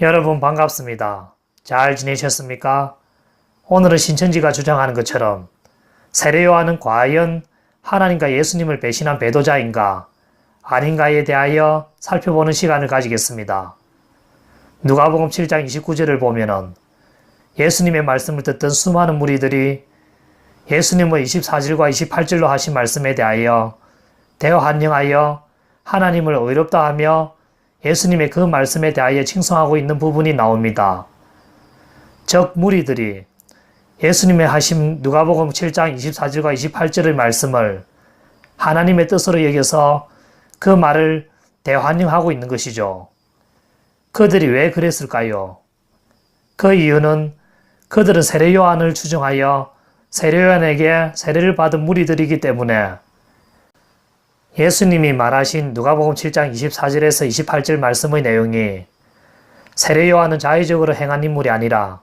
여러분 반갑습니다. 잘 지내셨습니까? 오늘은 신천지가 주장하는 것처럼 세례요한은 과연 하나님과 예수님을 배신한 배도자인가 아닌가에 대하여 살펴보는 시간을 가지겠습니다. 누가복음 7장 29절을 보면은 예수님의 말씀을 듣던 수많은 무리들이 예수님의 24절과 28절로 하신 말씀에 대하여 대환영하여 하나님을 의롭다 하며 예수님의 그 말씀에 대하여 칭송하고 있는 부분이 나옵니다. 즉 무리들이 예수님의 하심 누가복음 7장 24절과 28절의 말씀을 하나님의 뜻으로 여겨서 그 말을 대환영하고 있는 것이죠. 그들이 왜 그랬을까요? 그 이유는 그들은 세례 요한을 추종하여 세례 요한에게 세례를 받은 무리들이기 때문에 예수님이 말하신 누가복음 7장 24절에서 28절 말씀의 내용이 세례 요한은 자의적으로 행한 인물이 아니라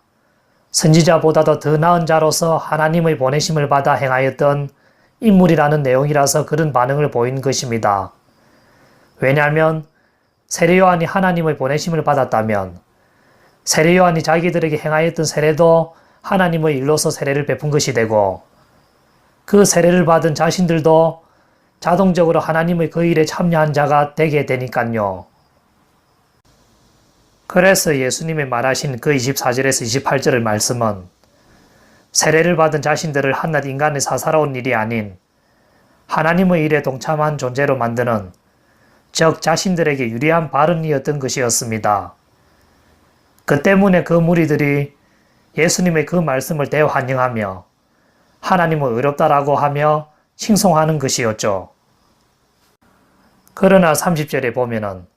선지자보다도 더 나은 자로서 하나님의 보내심을 받아 행하였던 인물이라는 내용이라서 그런 반응을 보인 것입니다. 왜냐하면 세례 요한이 하나님의 보내심을 받았다면 세례 요한이 자기들에게 행하였던 세례도 하나님의 일로서 세례를 베푼 것이 되고 그 세례를 받은 자신들도 자동적으로 하나님의 그 일에 참여한 자가 되게 되니까요. 그래서 예수님이 말하신 그 24절에서 28절의 말씀은 세례를 받은 자신들을 한낱 인간의 사사로운 일이 아닌 하나님의 일에 동참한 존재로 만드는 즉 자신들에게 유리한 발언이었던 것이었습니다. 그 때문에 그 무리들이 예수님의 그 말씀을 대환영하며 하나님을 의롭다라고 하며 칭송하는 것이었죠. 그러나 30절에 보면은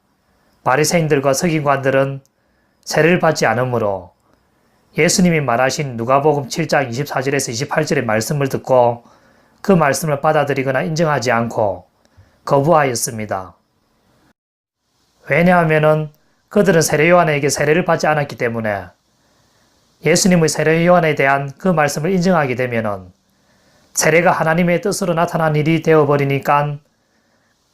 바리새인들과 서기관들은 세례를 받지 않으므로 예수님이 말하신 누가복음 7장 24절에서 28절의 말씀을 듣고 그 말씀을 받아들이거나 인정하지 않고 거부하였습니다. 왜냐하면은 그들은 세례 요한에게 세례를 받지 않았기 때문에 예수님의 세례 요한에 대한 그 말씀을 인정하게 되면은 세례가 하나님의 뜻으로 나타난 일이 되어 버리니까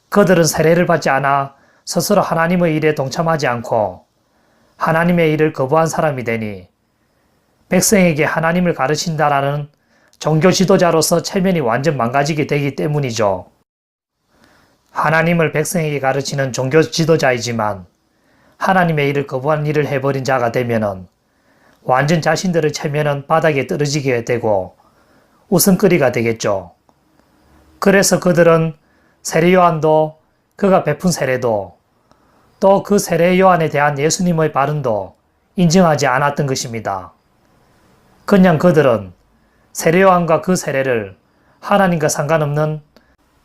그들은 세례를 받지 않아 스스로 하나님의 일에 동참하지 않고 하나님의 일을 거부한 사람이 되니 백성에게 하나님을 가르친다라는 종교 지도자로서 체면이 완전 망가지게 되기 때문이죠. 하나님을 백성에게 가르치는 종교 지도자이지만 하나님의 일을 거부한 일을 해버린 자가 되면은 완전 자신들의 체면은 바닥에 떨어지게 되고 웃음거리가 되겠죠. 그래서 그들은 세례 요한도 그가 베푼 세례도 또 그 세례 요한에 대한 예수님의 발언도 인정하지 않았던 것입니다. 그냥 그들은 세례 요한과 그 세례를 하나님과 상관없는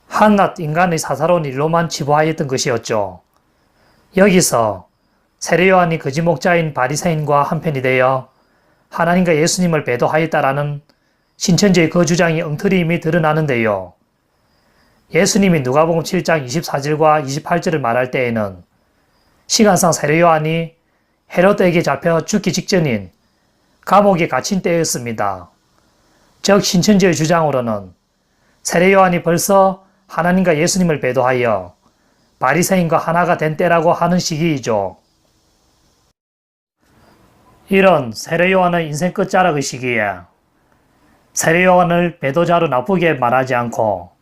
한낱 인간의 사사로운 일로만 치부하였던 것이었죠. 여기서 세례 요한이 거지 목자인 바리새인과 한편이 되어 하나님과 예수님을 배도하였다라는 신천지의 그 주장이 엉터리임이 드러나는데요. 예수님이 누가복음 7장 24절과 28절을 말할 때에는 시간상 세례 요한이 헤롯에게 잡혀 죽기 직전인 감옥에 갇힌 때였습니다. 즉 신천지의 주장으로는 세례 요한이 벌써 하나님과 예수님을 배도하여 바리새인과 하나가 된 때라고 하는 시기이죠. 이런 세례 요한의 인생 끝자락의 시기에 세례 요한을 배도자로 나쁘게 말하지 않고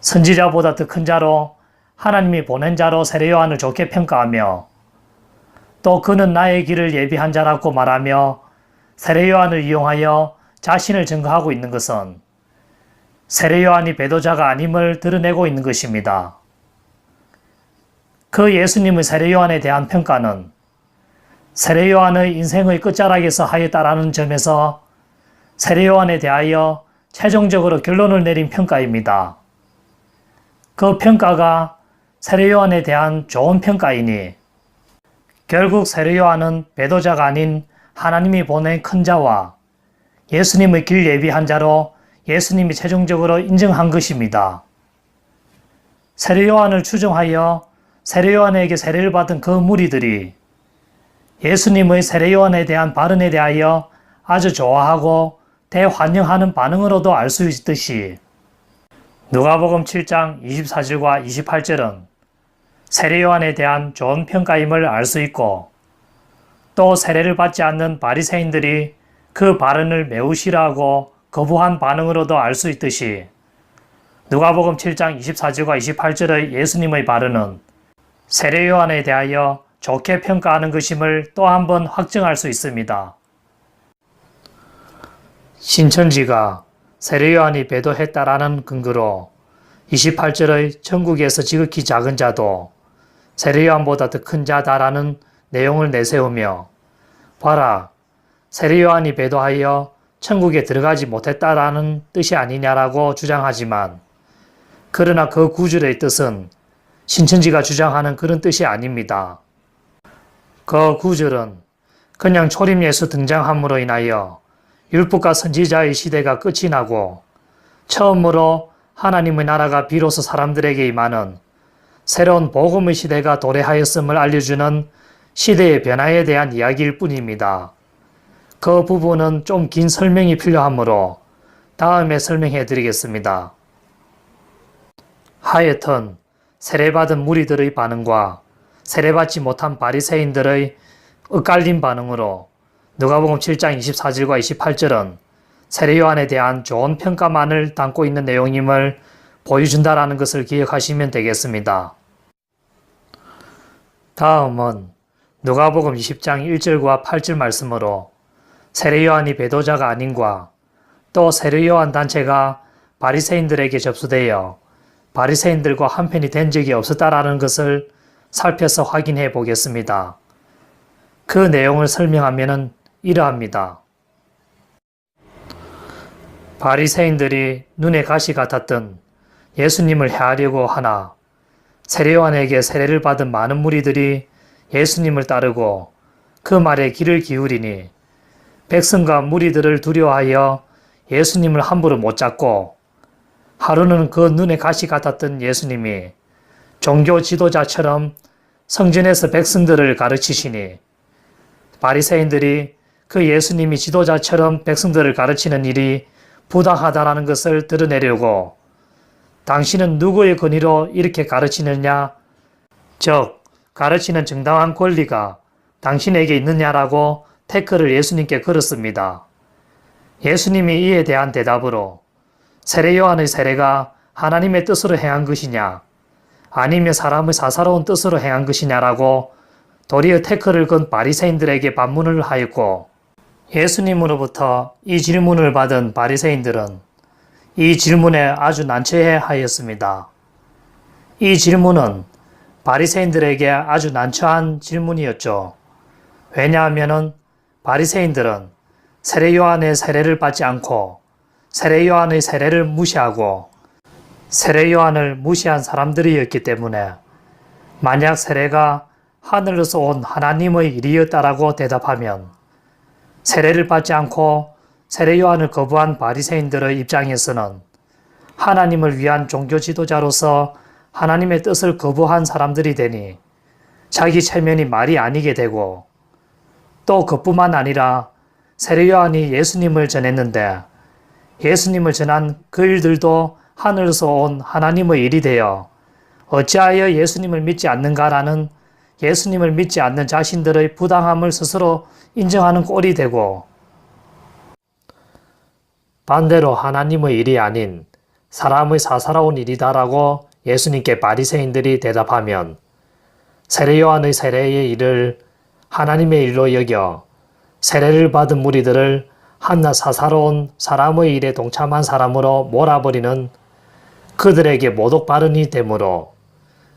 선지자보다 더 큰 자로 하나님이 보낸 자로 세례 요한을 좋게 평가하며 또 그는 나의 길을 예비한 자라고 말하며 세례 요한을 이용하여 자신을 증거하고 있는 것은 세례 요한이 배도자가 아님을 드러내고 있는 것입니다. 그 예수님의 세례 요한에 대한 평가는 세례 요한의 인생의 끝자락에서 하였다라는 점에서 세례 요한에 대하여 최종적으로 결론을 내린 평가입니다. 그 평가가 세례 요한에 대한 좋은 평가이니 결국 세례 요한은 배도자가 아닌 하나님이 보낸 큰 자와 예수님의 길 예비한 자로 예수님이 최종적으로 인정한 것입니다. 세례 요한을 추종하여 세례 요한에게 세례를 받은 그 무리들이 예수님의 세례 요한에 대한 발언에 대하여 아주 좋아하고 대환영하는 반응으로도 알 수 있듯이 누가복음 7장 24절과 28절은 세례 요한에 대한 좋은 평가임을 알 수 있고 또 세례를 받지 않는 바리새인들이 그 발언을 매우 싫어하고 거부한 반응으로도 알 수 있듯이 누가복음 7장 24절과 28절의 예수님의 발언은 세례 요한에 대하여 좋게 평가하는 것임을 또 한 번 확증할 수 있습니다. 신천지가 세례 요한이 배도했다라는 근거로 28절의 천국에서 지극히 작은 자도 세례 요한보다 더 큰 자다라는 내용을 내세우며 봐라 세례 요한이 배도하여 천국에 들어가지 못했다라는 뜻이 아니냐라고 주장하지만 그러나 그 구절의 뜻은 신천지가 주장하는 그런 뜻이 아닙니다. 그 구절은 그냥 초림 예수 등장함으로 인하여 율법과 선지자의 시대가 끝이 나고 처음으로 하나님의 나라가 비로소 사람들에게 임하는 새로운 복음의 시대가 도래하였음을 알려주는 시대의 변화에 대한 이야기일 뿐입니다. 그 부분은 좀 긴 설명이 필요하므로 다음에 설명해 드리겠습니다. 하여튼 세례받은 무리들의 반응과 세례받지 못한 바리새인들의 엇갈린 반응으로 누가복음 7장 24절과 28절은 세례 요한에 대한 좋은 평가만을 담고 있는 내용임을 보여준다라는 것을 기억하시면 되겠습니다. 다음은 누가복음 20장 1절과 8절 말씀으로 세례 요한이 배도자가 아닌과 또 세례 요한 단체가 바리새인들에게 접수되어 바리새인들과 한편이 된 적이 없었다라는 것을 살펴서 확인해 보겠습니다. 그 내용을 설명하면 이러합니다. 바리새인들이 눈에 가시 같았던 예수님을 해하려고 하나 세례요한에게 세례를 받은 많은 무리들이 예수님을 따르고 그 말에 귀를 기울이니 백성과 무리들을 두려워하여 예수님을 함부로 못 잡고 하루는 그 눈에 가시 같았던 예수님이 종교 지도자처럼 성전에서 백성들을 가르치시니 바리새인들이 그 예수님이 지도자처럼 백성들을 가르치는 일이 부당하다라는 것을 드러내려고 당신은 누구의 권위로 이렇게 가르치느냐? 즉, 가르치는 정당한 권리가 당신에게 있느냐라고 태클을 예수님께 걸었습니다. 예수님이 이에 대한 대답으로 세례 요한의 세례가 하나님의 뜻으로 행한 것이냐, 아니면 사람의 사사로운 뜻으로 행한 것이냐라고 도리어 태클을 건 바리새인들에게 반문을 하였고 예수님으로부터 이 질문을 받은 바리새인들은 이 질문에 아주 난처해 하였습니다. 이 질문은 바리새인들에게 아주 난처한 질문이었죠. 왜냐하면 바리새인들은 세례 요한의 세례를 받지 않고 세례 요한의 세례를 무시하고 세례 요한을 무시한 사람들이었기 때문에 만약 세례가 하늘에서 온 하나님의 일이었다라고 대답하면 세례를 받지 않고 세례 요한을 거부한 바리새인들의 입장에서는 하나님을 위한 종교 지도자로서 하나님의 뜻을 거부한 사람들이 되니 자기 체면이 말이 아니게 되고 또 그뿐만 아니라 세례 요한이 예수님을 전했는데 예수님을 전한 그 일들도 하늘에서 온 하나님의 일이 되어 어찌하여 예수님을 믿지 않는가라는 예수님을 믿지 않는 자신들의 부당함을 스스로 인정하는 꼴이 되고 반대로 하나님의 일이 아닌 사람의 사사로운 일이다라고 예수님께 바리새인들이 대답하면 세례 요한의 세례의 일을 하나님의 일로 여겨 세례를 받은 무리들을 한낱 사사로운 사람의 일에 동참한 사람으로 몰아버리는 그들에게 모독 발언이 되므로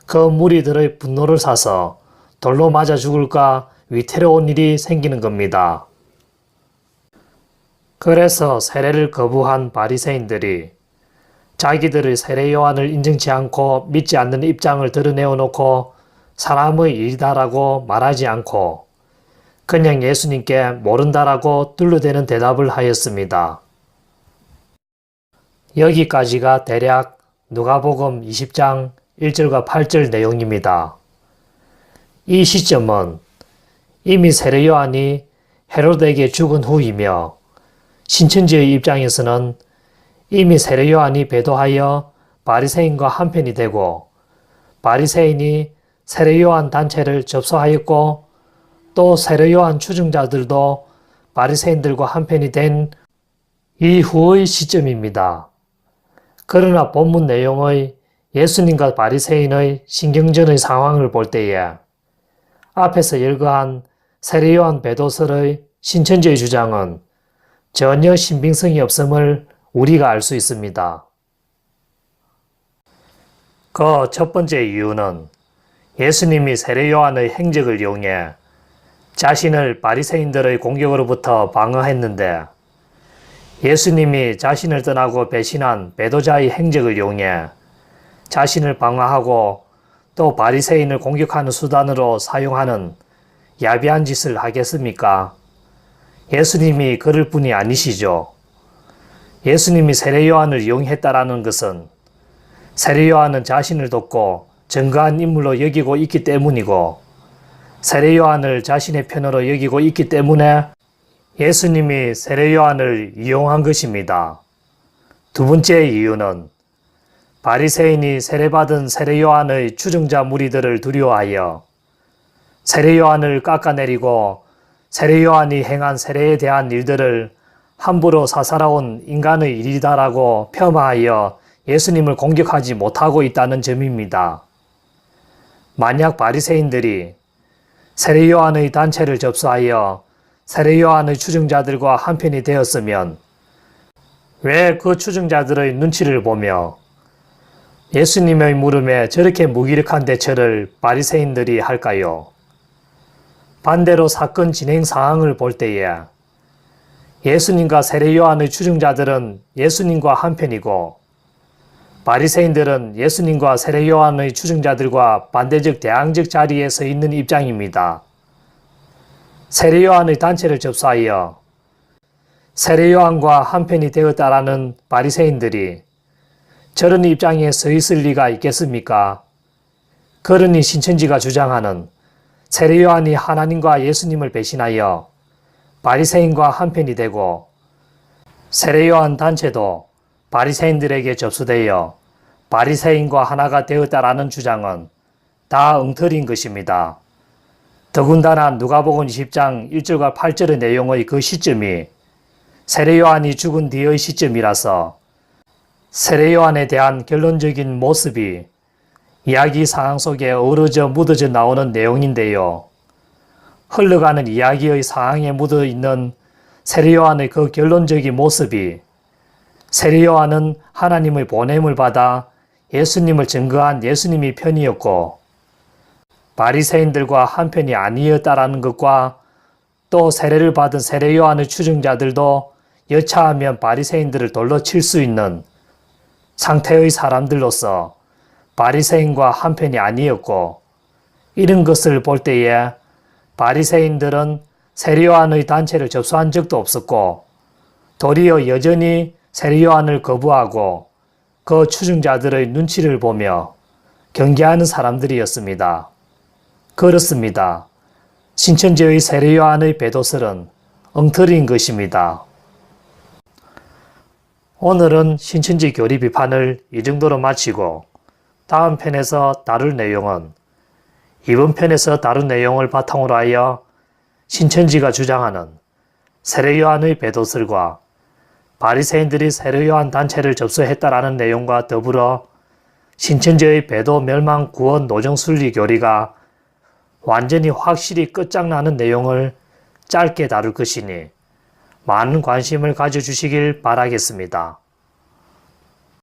그 무리들의 분노를 사서 돌로 맞아 죽을까 위태로운 일이 생기는 겁니다. 그래서 세례를 거부한 바리새인들이 자기들의 세례 요한을 인정치 않고 믿지 않는 입장을 드러내어 놓고 사람의 일이다라고 말하지 않고 그냥 예수님께 모른다라고 둘러대는 대답을 하였습니다. 여기까지가 대략 누가복음 20장 1절과 8절 내용입니다. 이 시점은 이미 세례 요한이 헤로드에게 죽은 후이며 신천지의 입장에서는 이미 세례 요한이 배도하여 바리새인과 한편이 되고 바리새인이 세례 요한 단체를 접수하였고 또 세례 요한 추증자들도 바리새인들과 한편이 된 이후의 시점입니다. 그러나 본문 내용의 예수님과 바리새인의 신경전의 상황을 볼 때에 앞에서 열거한 세례 요한 베도설의 신천지의 주장은 전혀 신빙성이 없음을 우리가 알 수 있습니다. 그 첫 번째 이유는 예수님이 세례 요한의 행적을 이용해 자신을 바리새인들의 공격으로부터 방어했는데 예수님이 자신을 떠나고 배신한 배도자의 행적을 이용해 자신을 방어하고 또 바리새인을 공격하는 수단으로 사용하는 야비한 짓을 하겠습니까? 예수님이 그럴 분이 아니시죠. 예수님이 세례 요한을 이용했다라는 것은 세례 요한은 자신을 돕고 증거한 인물로 여기고 있기 때문이고 세례 요한을 자신의 편으로 여기고 있기 때문에 예수님이 세례 요한을 이용한 것입니다. 두 번째 이유는 바리새인이 세례받은 세례 요한의 추종자 무리들을 두려워하여 세례 요한을 깎아내리고 세례 요한이 행한 세례에 대한 일들을 함부로 사살아온 인간의 일이다라고 폄하하여 예수님을 공격하지 못하고 있다는 점입니다. 만약 바리새인들이 세례 요한의 단체를 접수하여 세례 요한의 추증자들과 한편이 되었으면 왜 그 추증자들의 눈치를 보며 예수님의 물음에 저렇게 무기력한 대처를 바리새인들이 할까요? 반대로 사건 진행 상황을 볼 때에 예수님과 세례 요한의 추증자들은 예수님과 한편이고 바리새인들은 예수님과 세례 요한의 추증자들과 반대적 대항적 자리에 서 있는 입장입니다. 세례 요한의 단체를 접수하여 세례 요한과 한편이 되었다라는 바리새인들이 저런 입장에 서 있을 리가 있겠습니까? 그러니 신천지가 주장하는 세례 요한이 하나님과 예수님을 배신하여 바리새인과 한편이 되고 세례 요한 단체도 바리새인들에게 접수되어 바리새인과 하나가 되었다라는 주장은 다 엉터리인 것입니다. 더군다나 누가복음 20장 1절과 8절의 내용의 그 시점이 세례 요한이 죽은 뒤의 시점이라서 세례 요한에 대한 결론적인 모습이 이야기 상황 속에 어우러져 묻어져 나오는 내용인데요. 흘러가는 이야기의 상황에 묻어 있는 세례 요한의 그 결론적인 모습이 세례 요한은 하나님의 보냄을 받아 예수님을 증거한 예수님이 편이었고 바리새인들과 한편이 아니었다라는 것과 또 세례를 받은 세례 요한의 추증자들도 여차하면 바리새인들을 돌로 칠 수 있는 상태의 사람들로서 바리새인과 한편이 아니었고 이런 것을 볼 때에 바리새인들은 세례요한의 단체를 접수한 적도 없었고 도리어 여전히 세례요한을 거부하고 그 추증자들의 눈치를 보며 경계하는 사람들이었습니다. 그렇습니다. 신천지의 세례요한의 배도설은 엉터리인 것입니다. 오늘은 신천지 교리 비판을 이 정도로 마치고 다음 편에서 다룰 내용은 이번 편에서 다룬 내용을 바탕으로 하여 신천지가 주장하는 세례요한의 배도설과 바리새인들이 세례요한 단체를 접수했다라는 내용과 더불어 신천지의 배도 멸망 구원 노정 순리 교리가 완전히 확실히 끝장나는 내용을 짧게 다룰 것이니 많은 관심을 가져주시길 바라겠습니다.